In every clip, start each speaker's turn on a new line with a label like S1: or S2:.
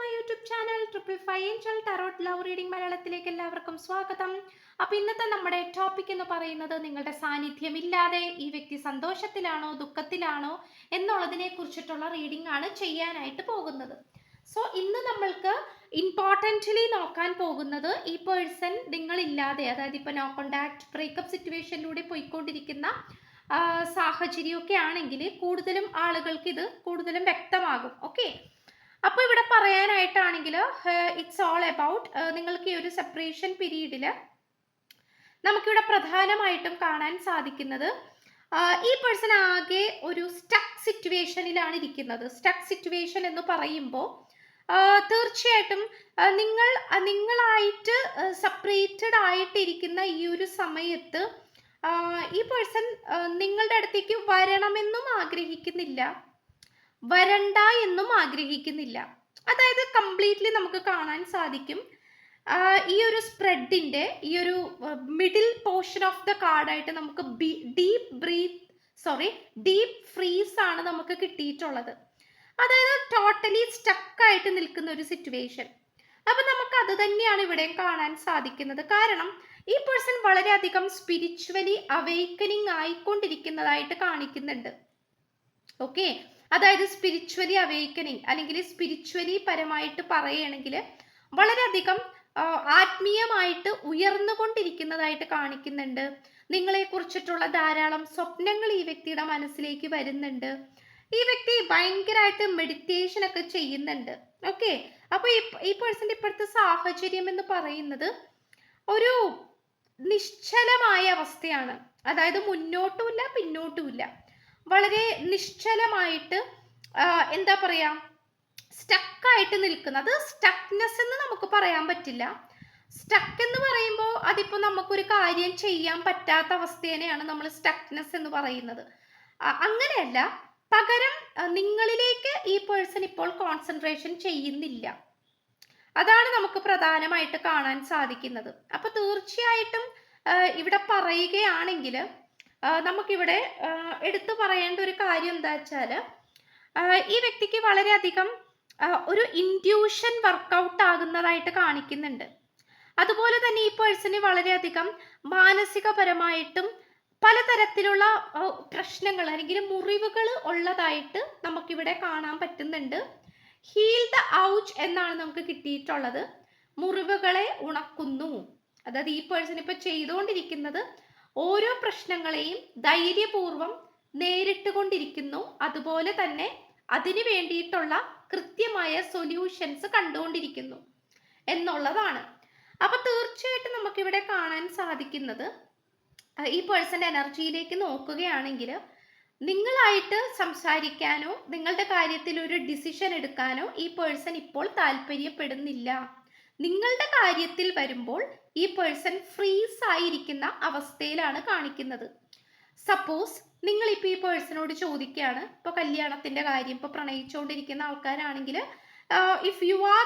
S1: to YouTube channel triple five angel love reading മലയാളത്തിലേക്ക് എല്ലാവർക്കും സ്വാഗതം അപ്പോൾ ഇന്നത്തെ നമ്മുടെ ടോപ്പിക് എന്ന് പറയുന്നത് നിങ്ങളുടെ സാന്നിധ്യമില്ലാതെ ഈ വ്യക്തി സന്തോഷത്തിലാണോ ദുഃഖത്തിലാണോ എന്നുള്ളതിനെ കുറിച്ചിട്ടുള്ള റീഡിംഗ് ആണ് ചെയ്യാനായിട്ട് പോകുന്നത് സോ ഇന്ന് നമ്മൾക്ക് ഇമ്പോർട്ടൻ്റ്ലി നോക്കാൻ പോകുന്നത് ഈ പേഴ്സൺ നിങ്ങളില്ലാതെ അതായത് ഇപ്പോൾ നോ കോണ്ടാക്ട് ബ്രേക്കപ്പ് സിറ്റുവേഷനിലൂടെ പോയിക്കൊണ്ടിരിക്കുന്ന സാഹചര്യമൊക്കെ ആണെങ്കിൽ കൂടുതലും ആളുകൾക്ക് ഇത് കൂടുതലും വ്യക്തമാകും ഓക്കെ അപ്പോൾ ഇവിടെ പറയാനായിട്ടാണെങ്കിൽ ഇറ്റ്സ് ഓൾ അബൌട്ട് നിങ്ങൾക്ക് ഈ ഒരു സെപ്പറേഷൻ പീരീഡിൽ നമുക്കിവിടെ പ്രധാനമായിട്ടും കാണാൻ സാധിക്കുന്നത് ഈ പേഴ്സൺ ആകെ ഒരു സ്റ്റക്ക് സിറ്റുവേഷനിലാണ് ഇരിക്കുന്നത് സ്റ്റക്ക് സിറ്റുവേഷൻ എന്ന് പറയുമ്പോൾ തീർച്ചയായിട്ടും നിങ്ങൾ നിങ്ങളായിട്ട് സെപ്പറേറ്റഡ് ആയിട്ടിരിക്കുന്ന ഈ ഒരു സമയത്ത് ഈ പേഴ്സൺ നിങ്ങളുടെ അടുത്തേക്ക് വരണമെന്നും ആഗ്രഹിക്കുന്നില്ല വരണ്ട എന്നും ആഗ്രഹിക്കുന്നില്ല അതായത് കംപ്ലീറ്റ്ലി നമുക്ക് കാണാൻ സാധിക്കും ഈ ഒരു സ്പ്രെഡിൻ്റെ ഈ ഒരു മിഡിൽ പോർഷൻ ഓഫ് ദ കാർഡായിട്ട് നമുക്ക് deep breath sorry deep freeze ആണ് നമുക്ക് കിട്ടിയിട്ടുള്ളത് അതായത് ടോട്ടലി സ്റ്റക്കായിട്ട് നിൽക്കുന്ന ഒരു സിറ്റുവേഷൻ അപ്പൊ നമുക്ക് അത് തന്നെയാണ് ഇവിടെയും കാണാൻ സാധിക്കുന്നത് കാരണം ഈ പേഴ്സൺ വളരെയധികം സ്പിരിച്വലി അവേക്കനിങ് ആയിക്കൊണ്ടിരിക്കുന്നതായിട്ട് കാണിക്കുന്നുണ്ട് ഓക്കെ അതായത് സ്പിരിച്വലി അവേക്കനിങ് അല്ലെങ്കിൽ സ്പിരിച്വലി പരമായിട്ട് പറയുകയാണെങ്കിൽ വളരെയധികം ആത്മീയമായിട്ട് ഉയർന്നുകൊണ്ടിരിക്കുന്നതായിട്ട് കാണിക്കുന്നുണ്ട് കുറിച്ചിട്ടുള്ള ധാരാളം സ്വപ്നങ്ങൾ ഈ വ്യക്തിയുടെ മനസ്സിലേക്ക് വരുന്നുണ്ട് ഈ വ്യക്തി ഭയങ്കരമായിട്ട് മെഡിറ്റേഷൻ ഒക്കെ ചെയ്യുന്നുണ്ട് ഓക്കെ അപ്പോൾ ഈ ഈ പേഴ്സൻ്റെ ഇപ്പോഴത്തെ സാഹചര്യം എന്ന് പറയുന്നത് ഒരു നിശ്ചലമായ അവസ്ഥയാണ് അതായത് മുന്നോട്ടുമില്ല പിന്നോട്ടുമില്ല വളരെ നിശ്ചലമായിട്ട് എന്താ പറയാ സ്റ്റക്കായിട്ട് നിൽക്കുന്നത് സ്റ്റക്നെസ് എന്ന് നമുക്ക് പറയാൻ പറ്റില്ല സ്റ്റക്ക് എന്ന് പറയുമ്പോൾ അതിപ്പോ നമുക്കൊരു കാര്യം ചെയ്യാൻ പറ്റാത്ത അവസ്ഥേനെയാണ് നമ്മൾ സ്റ്റക്നെസ് എന്ന് പറയുന്നത് അങ്ങനെയല്ല പകരം നിങ്ങളിലേക്ക് ഈ പേഴ്സൺ ഇപ്പോൾ കോൺസെൻട്രേഷൻ ചെയ്യുന്നില്ല അതാണ് നമുക്ക് പ്രധാനമായിട്ട് കാണാൻ സാധിക്കുന്നത് അപ്പൊ തീർച്ചയായിട്ടും ഇവിടെ പറയുകയാണെങ്കിൽ നമുക്കിവിടെ എടുത്തു പറയേണ്ട ഒരു കാര്യം എന്താ വെച്ചാൽ ഈ വ്യക്തിക്ക് വളരെയധികം ഒരു ഇൻഡ്യൂഷൻ വർക്കൗട്ട് ആകുന്നതായിട്ട് കാണിക്കുന്നുണ്ട് അതുപോലെ തന്നെ ഈ പേഴ്സണി വളരെയധികം മാനസികപരമായിട്ടും പലതരത്തിലുള്ള പ്രശ്നങ്ങൾ അല്ലെങ്കിൽ മുറിവുകൾ ഉള്ളതായിട്ട് നമുക്കിവിടെ കാണാൻ പറ്റുന്നുണ്ട് ഹീൽ ദ ഔച്ച് എന്നാണ് നമുക്ക് കിട്ടിയിട്ടുള്ളത് മുറിവുകളെ ഉണക്കുന്നു അതായത് ഈ പേഴ്സൺ ഇപ്പോൾ ചെയ്തുകൊണ്ടിരിക്കുന്നത് ഓരോ പ്രശ്നങ്ങളെയും ധൈര്യപൂർവം നേരിട്ടുകൊണ്ടിരിക്കുന്നു അതുപോലെ തന്നെ അതിനു വേണ്ടിയിട്ടുള്ള കൃത്യമായ സൊല്യൂഷൻസ് കണ്ടുകൊണ്ടിരിക്കുന്നു എന്നുള്ളതാണ് അപ്പൊ തീർച്ചയായിട്ടും നമുക്കിവിടെ കാണാൻ സാധിക്കുന്നത് ഈ പേഴ്സന്റെ എനർജിയിലേക്ക് നോക്കുകയാണെങ്കിൽ നിങ്ങളായിട്ട് സംസാരിക്കാനോ നിങ്ങളുടെ കാര്യത്തിൽ ഒരു ഡിസിഷൻ എടുക്കാനോ ഈ പേഴ്സൺ ഇപ്പോൾ താല്പര്യപ്പെടുന്നില്ല നിങ്ങളുടെ കാര്യത്തിൽ വരുമ്പോൾ ഈ പേഴ്സൺ ഫ്രീസ് ആയിരിക്കുന്ന അവസ്ഥയിലാണ് കാണിക്കുന്നത് സപ്പോസ് നിങ്ങൾ ഇപ്പൊ ഈ പേഴ്സണോട് ചോദിക്കുകയാണ് ഇപ്പൊ കല്യാണത്തിന്റെ കാര്യം ഇപ്പൊ പ്രണയിച്ചുകൊണ്ടിരിക്കുന്ന ആൾക്കാരാണെങ്കിൽ if you are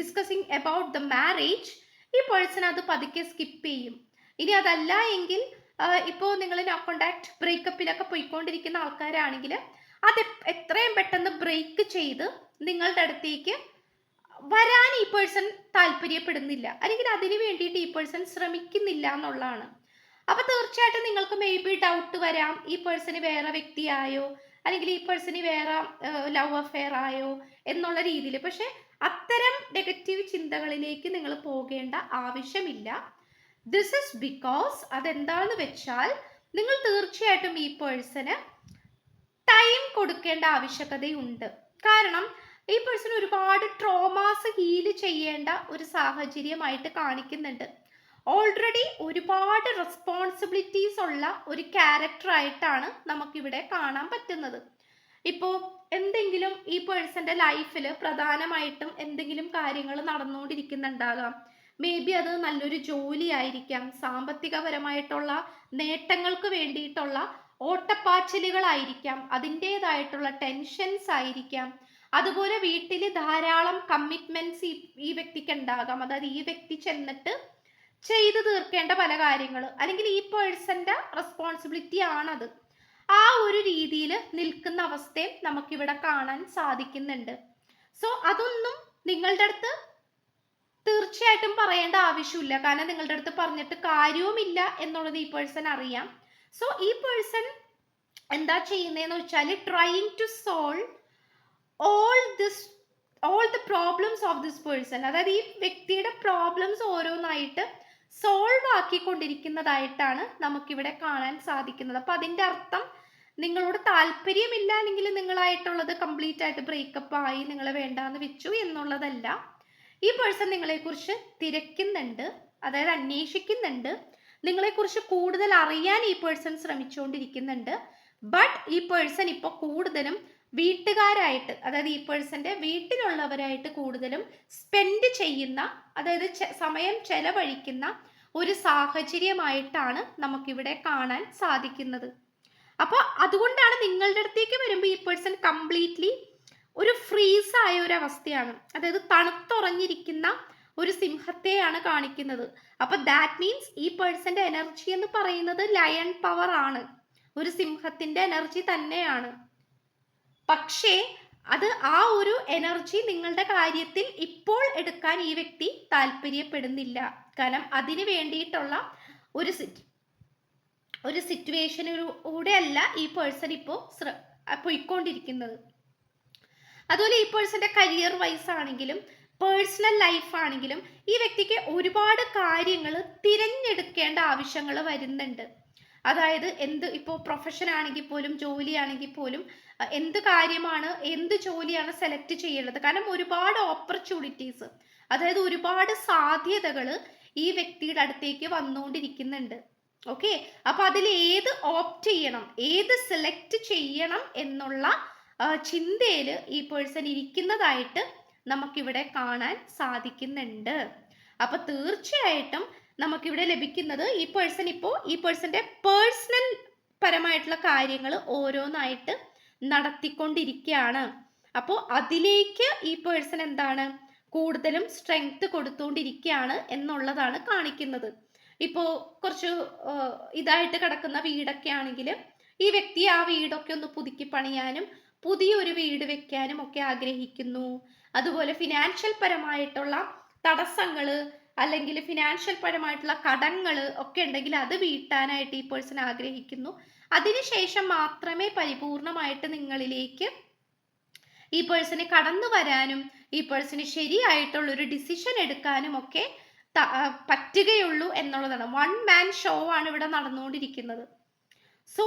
S1: discussing about the marriage ഈ പേഴ്സൺ അത് പതുക്കെ സ്കിപ്പ് ചെയ്യും ഇനി അതല്ല എങ്കിൽ ഇപ്പോൾ നിങ്ങൾ നോ കോണ്ടാക്ട് ബ്രേക്കപ്പിലൊക്കെ പോയിക്കൊണ്ടിരിക്കുന്ന ആൾക്കാരാണെങ്കിൽ അത് എത്രയും പെട്ടെന്ന് ബ്രേക്ക് ചെയ്ത് നിങ്ങളുടെ അടുത്തേക്ക് വരാൻ ഈ പേഴ്സൺ താല്പര്യപ്പെടുന്നില്ല അല്ലെങ്കിൽ അതിന് വേണ്ടിയിട്ട് ഈ പേഴ്സൺ ശ്രമിക്കുന്നില്ല എന്നുള്ളതാണ് അപ്പൊ തീർച്ചയായിട്ടും നിങ്ങൾക്ക് മേ ബി ഡൗട്ട് വരാം ഈ പേഴ്സണ് വേറെ വ്യക്തിയായോ അല്ലെങ്കിൽ ഈ പേഴ്സണ് വേറെ ലവ് അഫെയർ ആയോ എന്നുള്ള രീതിയിൽ പക്ഷെ അത്തരം നെഗറ്റീവ് ചിന്തകളിലേക്ക് നിങ്ങൾ പോകേണ്ട ആവശ്യമില്ല ദിസ് ഇസ് ബിക്കോസ് അതെന്താണെന്ന് വെച്ചാൽ നിങ്ങൾ തീർച്ചയായിട്ടും ഈ പേഴ്സന് ടൈം കൊടുക്കേണ്ട ആവശ്യകതയുണ്ട് കാരണം ഈ പേഴ്സൺ ഒരുപാട് ട്രോമാസ് ഹീല് ചെയ്യേണ്ട ഒരു സാഹചര്യമായിട്ട് കാണിക്കുന്നുണ്ട് ഓൾറെഡി ഒരുപാട് റെസ്പോൺസിബിലിറ്റീസ് ഉള്ള ഒരു ക്യാരക്ടർ ആയിട്ടാണ് നമുക്കിവിടെ കാണാൻ പറ്റുന്നത് ഇപ്പോൾ എന്തെങ്കിലും ഈ പേഴ്സന്റെ ലൈഫിൽ പ്രധാനമായിട്ടും എന്തെങ്കിലും കാര്യങ്ങൾ നടന്നുകൊണ്ടിരിക്കുന്നുണ്ടാകാം മേ ബി അത് നല്ലൊരു ജോലി ആയിരിക്കാം സാമ്പത്തികപരമായിട്ടുള്ള നേട്ടങ്ങൾക്ക് വേണ്ടിയിട്ടുള്ള ഓട്ടപ്പാച്ചിലുകളായിരിക്കാം അതിൻ്റെതായിട്ടുള്ള ടെൻഷൻസ് ആയിരിക്കാം അതുപോലെ വീട്ടിൽ ധാരാളം കമ്മിറ്റ്മെന്റ്സ് ഈ വ്യക്തിക്ക് ഉണ്ടാകാം അതായത് ഈ വ്യക്തി ചെന്നിട്ട് ചെയ്തു തീർക്കേണ്ട പല കാര്യങ്ങൾ അല്ലെങ്കിൽ ഈ പേഴ്സന്റെ റെസ്പോൺസിബിലിറ്റി ആണത് ആ ഒരു രീതിയിൽ നിൽക്കുന്ന അവസ്ഥയും നമുക്കിവിടെ കാണാൻ സാധിക്കുന്നുണ്ട് സോ അതൊന്നും നിങ്ങളുടെ അടുത്ത് തീർച്ചയായിട്ടും പറയേണ്ട ആവശ്യമില്ല കാരണം നിങ്ങളുടെ അടുത്ത് പറഞ്ഞിട്ട് കാര്യവുമില്ല എന്നുള്ളത് ഈ പേഴ്സൺ അറിയാം സോ ഈ പേഴ്സൺ എന്താ ചെയ്യുന്നതെന്ന് വെച്ചാൽ trying to solve all this all the problems of this person അതായത് ഈ വ്യക്തിയുടെ പ്രോബ്ലംസ് ഓരോന്നായിട്ട് സോൾവ് ആക്കിക്കൊണ്ടിരിക്കുന്നതായിട്ടാണ് നമുക്കിവിടെ കാണാൻ സാധിക്കുന്നത് അപ്പം അതിൻ്റെ അർത്ഥം നിങ്ങളോട് താല്പര്യമില്ല അല്ലെങ്കിൽ നിങ്ങളായിട്ടുള്ളത് കംപ്ലീറ്റ് ആയിട്ട് ബ്രേക്കപ്പ് ആയി നിങ്ങളെ വേണ്ടാന്ന് വെച്ചു എന്നുള്ളതല്ല ഈ പേഴ്സൺ നിങ്ങളെക്കുറിച്ച് തിരക്കുന്നുണ്ട് അതായത് അന്വേഷിക്കുന്നുണ്ട് നിങ്ങളെക്കുറിച്ച് കൂടുതൽ അറിയാൻ ഈ പേഴ്സൺ ശ്രമിച്ചുകൊണ്ടിരിക്കുന്നുണ്ട് ബട്ട് ഈ പേഴ്സൺ ഇപ്പോൾ കൂടുതലും വീട്ടുകാരായിട്ട് അതായത് ഈ പേഴ്സന്റെ വീട്ടിലുള്ളവരായിട്ട് കൂടുതലും സ്പെൻഡ് ചെയ്യുന്ന അതായത് സമയം ചെലവഴിക്കുന്ന ഒരു സാഹചര്യമായിട്ടാണ് നമുക്കിവിടെ കാണാൻ സാധിക്കുന്നത് അപ്പോൾ അതുകൊണ്ടാണ് നിങ്ങളുടെ അടുത്തേക്ക് വരുമ്പോൾ ഈ പേഴ്സൺ കംപ്ലീറ്റ്ലി ഒരു ഫ്രീസ് ആയ ഒരു അവസ്ഥയാണ് അതായത് തണുത്തുറഞ്ഞിരിക്കുന്ന ഒരു സിംഹത്തെയാണ് കാണിക്കുന്നത് അപ്പൊ ദാറ്റ് മീൻസ് ഈ പേഴ്സന്റെ എനർജി എന്ന് പറയുന്നത് ലയൺ പവർ ആണ് ഒരു സിംഹത്തിന്റെ എനർജി തന്നെയാണ് പക്ഷേ അത് ആ ഒരു എനർജി നിങ്ങളുടെ കാര്യത്തിൽ ഇപ്പോൾ എടുക്കാൻ ഈ വ്യക്തി താല്പര്യപ്പെടുന്നില്ല കാരണം അതിന് വേണ്ടിയിട്ടുള്ള ഒരു ഒരു സിറ്റുവേഷനിലൂടെ അല്ല ഈ പേഴ്സൺ ഇപ്പോൾ പൊയ്ക്കൊണ്ടിരിക്കുന്നത് അതുപോലെ ഈ പേഴ്സന്റെ കരിയർ വൈസ് ആണെങ്കിലും പേഴ്സണൽ ലൈഫ് ആണെങ്കിലും ഈ വ്യക്തിക്ക് ഒരുപാട് കാര്യങ്ങൾ തിരഞ്ഞെടുക്കേണ്ട ആവശ്യങ്ങൾ വരുന്നുണ്ട് അതായത് എന്ത് ഇപ്പോൾ പ്രൊഫഷൻ ആണെങ്കിൽ പോലും ജോലി ആണെങ്കിൽ പോലും എന്ത് കാര്യമാണ് എന്ത് ജോലിയാണ് സെലക്ട് ചെയ്യേണ്ടത് കാരണം ഒരുപാട് ഓപ്പർച്യൂണിറ്റീസ് അതായത് ഒരുപാട് സാധ്യതകൾ ഈ വ്യക്തിയുടെ അടുത്തേക്ക് വന്നുകൊണ്ടിരിക്കുന്നുണ്ട് ഓക്കെ അപ്പൊ അതിൽ ഏത് ഓപ്റ്റ് ചെയ്യണം ഏത് സെലക്ട് ചെയ്യണം എന്നുള്ള ചിന്തയിൽ ഈ പേഴ്സൺ ഇരിക്കുന്നതായിട്ട് നമുക്കിവിടെ കാണാൻ സാധിക്കുന്നുണ്ട് അപ്പൊ തീർച്ചയായിട്ടും നമുക്കിവിടെ ലഭിക്കുന്നത് ഈ പേഴ്സൺ ഇപ്പോൾ ഈ പേഴ്സന്റെ പേഴ്സണൽ പരമായിട്ടുള്ള കാര്യങ്ങൾ ഓരോന്നായിട്ട് നടത്തിക്കൊണ്ടിരിക്കുകയാണ് അപ്പോൾ അതിലേക്ക് ഈ പേഴ്സൺ എന്താണ് കൂടുതലും സ്ട്രെങ്ത് കൊടുത്തുകൊണ്ടിരിക്കുകയാണ് എന്നുള്ളതാണ് കാണിക്കുന്നത് ഇപ്പോൾ കുറച്ച് ഇതായിട്ട് കിടക്കുന്ന വീടൊക്കെ ആണെങ്കിൽ ഈ വ്യക്തി ആ വീടൊക്കെ ഒന്ന് പുതുക്കി പണിയാനും പുതിയൊരു വീട് വെക്കാനും ഒക്കെ ആഗ്രഹിക്കുന്നു അതുപോലെ ഫിനാൻഷ്യൽ പരമായിട്ടുള്ള തടസ്സങ്ങൾ അല്ലെങ്കിൽ ഫിനാൻഷ്യൽ പരമായിട്ടുള്ള കടങ്ങൾ ഒക്കെ ഉണ്ടെങ്കിൽ അത് വീട്ടാനായിട്ട് ഈ പേഴ്സൺ ആഗ്രഹിക്കുന്നു അതിനുശേഷം മാത്രമേ പരിപൂർണമായിട്ട് നിങ്ങളിലേക്ക് ഈ പേഴ്സണെ കടന്നു വരാനും ഈ പേഴ്സണെ ശരിയായിട്ടുള്ള ഒരു ഡിസിഷൻ എടുക്കാനും ഒക്കെ പറ്റുകയുള്ളൂ എന്നുള്ളതാണ് വൺ മാൻ ഷോ ആണ് ഇവിടെ നടന്നുകൊണ്ടിരിക്കുന്നത് സോ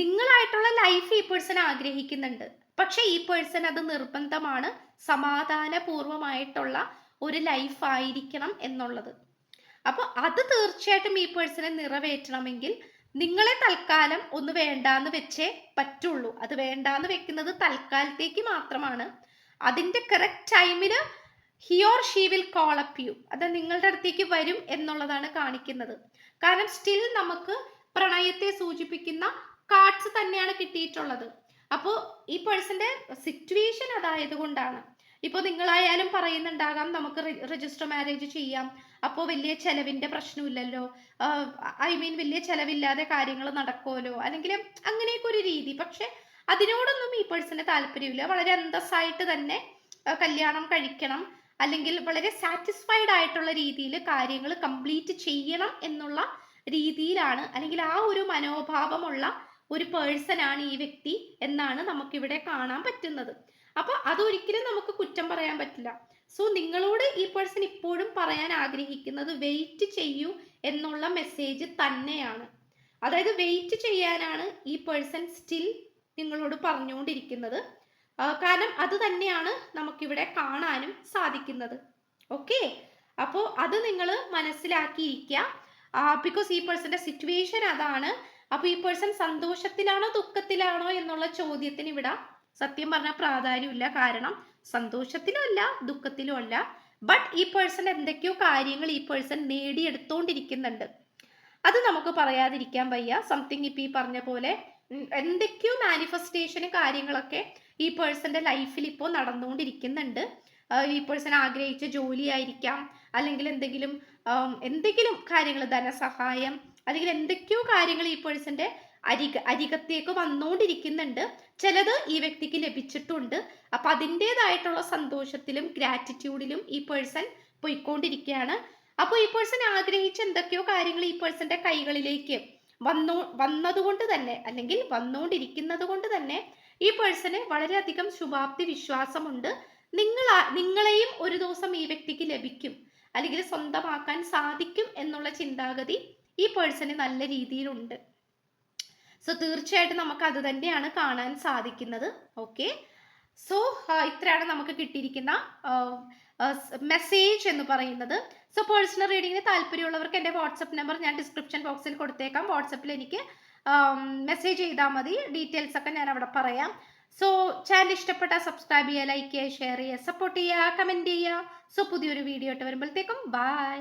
S1: നിങ്ങളായിട്ടുള്ള ലൈഫ് ഈ പേഴ്സൺ ആഗ്രഹിക്കുന്നുണ്ട് പക്ഷെ ഈ പേഴ്സൺ അത് നിർബന്ധമാണ് സമാധാനപൂർവമായിട്ടുള്ള ഒരു ലൈഫ് ആയിരിക്കണം എന്നുള്ളത് അപ്പോൾ അത് തീർച്ചയായിട്ടും ഈ പേഴ്സണെ നിറവേറ്റണമെങ്കിൽ നിങ്ങളെ തൽക്കാലം ഒന്ന് വേണ്ടാന്ന് വെച്ചേ പറ്റുള്ളൂ അത് വേണ്ടാന്ന് വെക്കുന്നത് തൽക്കാലത്തേക്ക് മാത്രമാണ് അതിന്റെ കറക്റ്റ് ടൈമിൽ he or she will call up you അത് നിങ്ങളുടെ അടുത്തേക്ക് വരും എന്നുള്ളതാണ് കാണിക്കുന്നത് കാരണം സ്റ്റിൽ നമുക്ക് പ്രണയത്തെ സൂചിപ്പിക്കുന്ന കാർഡ്സ് തന്നെയാണ് കിട്ടിയിട്ടുള്ളത് അപ്പോൾ ഈ പേഴ്സന്റെ സിറ്റുവേഷൻ അതായത് കൊണ്ടാണ് ഇപ്പോൾ നിങ്ങളായാലും പറയുന്നുണ്ടാകാം നമുക്ക് രജിസ്റ്റർ മാരേജ് ചെയ്യാം അപ്പോൾ വലിയ ചെലവിൻ്റെ പ്രശ്നമില്ലല്ലോ ഐ മീൻ വലിയ ചെലവില്ലാതെ കാര്യങ്ങൾ നടക്കുമല്ലോ അല്ലെങ്കിൽ അങ്ങനെയൊക്കെ ഒരു രീതി പക്ഷെ അതിനോടൊന്നും ഈ പേഴ്സന് താല്പര്യമില്ല വളരെ അന്തസ്സായിട്ട് തന്നെ കല്യാണം കഴിക്കണം അല്ലെങ്കിൽ വളരെ സാറ്റിസ്ഫൈഡ് ആയിട്ടുള്ള രീതിയിൽ കാര്യങ്ങൾ കംപ്ലീറ്റ് ചെയ്യണം എന്നുള്ള രീതിയിലാണ് അല്ലെങ്കിൽ ആ ഒരു മനോഭാവമുള്ള ഒരു പേഴ്സൺ ആണ് ഈ വ്യക്തി എന്നാണ് നമുക്കിവിടെ കാണാൻ പറ്റുന്നത് അപ്പോൾ അതൊരിക്കലും നമുക്ക് കുറ്റം പറയാൻ പറ്റില്ല സോ നിങ്ങളോട് ഈ പേഴ്സൺ ഇപ്പോഴും പറയാൻ ആഗ്രഹിക്കുന്നത് വെയിറ്റ് ചെയ്യൂ എന്നുള്ള മെസ്സേജ് തന്നെയാണ് അതായത് വെയിറ്റ് ചെയ്യാനാണ് ഈ പേഴ്സൺ സ്റ്റിൽ നിങ്ങളോട് പറഞ്ഞുകൊണ്ടിരിക്കുന്നത് കാരണം അത് തന്നെയാണ് നമുക്കിവിടെ കാണാനും സാധിക്കുന്നത് ഓക്കെ അപ്പോൾ അത് നിങ്ങൾ മനസ്സിലാക്കിയിരിക്കുക ബിക്കോസ് ഈ പേഴ്സൻ്റെ സിറ്റുവേഷൻ അതാണ് അപ്പോൾ ഈ പേഴ്സൺ സന്തോഷത്തിലാണോ ദുഃഖത്തിലാണോ എന്നുള്ള ചോദ്യത്തിന് ഇവിടെ സത്യം പറഞ്ഞാൽ പ്രാധാന്യമില്ല കാരണം സന്തോഷത്തിലും അല്ല ദുഃഖത്തിലും അല്ല ബട്ട് ഈ പേഴ്സൺ എന്തൊക്കെയോ കാര്യങ്ങൾ ഈ പേഴ്സൺ നേടിയെടുത്തോണ്ടിരിക്കുന്നുണ്ട് അത് നമുക്ക് പറയാതിരിക്കാൻ വയ്യ സംതിങ് ഇപ്പൊ ഈ പറഞ്ഞ പോലെ എന്തൊക്കെയോ മാനിഫെസ്റ്റേഷനും കാര്യങ്ങളൊക്കെ ഈ പേഴ്സന്റെ ലൈഫിൽ ഇപ്പോൾ നടന്നുകൊണ്ടിരിക്കുന്നുണ്ട് ഈ പേഴ്സൺ ആഗ്രഹിച്ച ജോലി ആയിരിക്കാം അല്ലെങ്കിൽ എന്തെങ്കിലും എന്തെങ്കിലും കാര്യങ്ങൾ ധനസഹായം അല്ലെങ്കിൽ എന്തൊക്കെയോ കാര്യങ്ങൾ ഈ പേഴ്സന്റെ അരിക അരികത്തേക്ക് വന്നുകൊണ്ടിരിക്കുന്നുണ്ട് ചിലത് ഈ വ്യക്തിക്ക് ലഭിച്ചിട്ടുണ്ട് അപ്പൊ അതിൻ്റെതായിട്ടുള്ള സന്തോഷത്തിലും ഗ്രാറ്റിറ്റ്യൂഡിലും ഈ പേഴ്സൺ പോയിക്കൊണ്ടിരിക്കുകയാണ് അപ്പൊ ഈ പേഴ്സൺ ആഗ്രഹിച്ച എന്തൊക്കെയോ കാര്യങ്ങൾ ഈ പേഴ്സന്റെ കൈകളിലേക്ക് വന്നോ വന്നതുകൊണ്ട് തന്നെ അല്ലെങ്കിൽ വന്നുകൊണ്ടിരിക്കുന്നത് കൊണ്ട് തന്നെ ഈ പേഴ്സന് വളരെയധികം ശുഭാപ്തി വിശ്വാസമുണ്ട് നിങ്ങൾ നിങ്ങളെയും ഒരു ദിവസം ഈ വ്യക്തിക്ക് ലഭിക്കും അല്ലെങ്കിൽ സ്വന്തമാക്കാൻ സാധിക്കും എന്നുള്ള ചിന്താഗതി ഈ പേഴ്സന് നല്ല രീതിയിലുണ്ട് സോ തീർച്ചയായിട്ടും നമുക്ക് അത് തന്നെയാണ് കാണാൻ സാധിക്കുന്നത് ഓക്കെ സോ ഇത്രയാണ് നമുക്ക് കിട്ടിയിരിക്കുന്ന മെസ്സേജ് എന്ന് പറയുന്നത് സോ പേഴ്സണൽ റീഡിങ്ങിന് താല്പര്യമുള്ളവർക്ക് എൻ്റെ വാട്സപ്പ് നമ്പർ ഞാൻ ഡിസ്ക്രിപ്ഷൻ ബോക്സിൽ കൊടുത്തേക്കാം വാട്സപ്പിൽ എനിക്ക് മെസ്സേജ് ചെയ്താൽ മതി ഡീറ്റെയിൽസ് ഒക്കെ ഞാൻ അവിടെ പറയാം സോ ചാനൽ ഇഷ്ടപ്പെട്ട സബ്സ്ക്രൈബ് ചെയ്യുക ലൈക്ക് ചെയ്യുക ഷെയർ ചെയ്യുക സപ്പോർട്ട് ചെയ്യുക കമൻറ്റ് ചെയ്യുക സോ പുതിയൊരു വീഡിയോ ആയിട്ട് വരുമ്പോഴത്തേക്കും ബൈ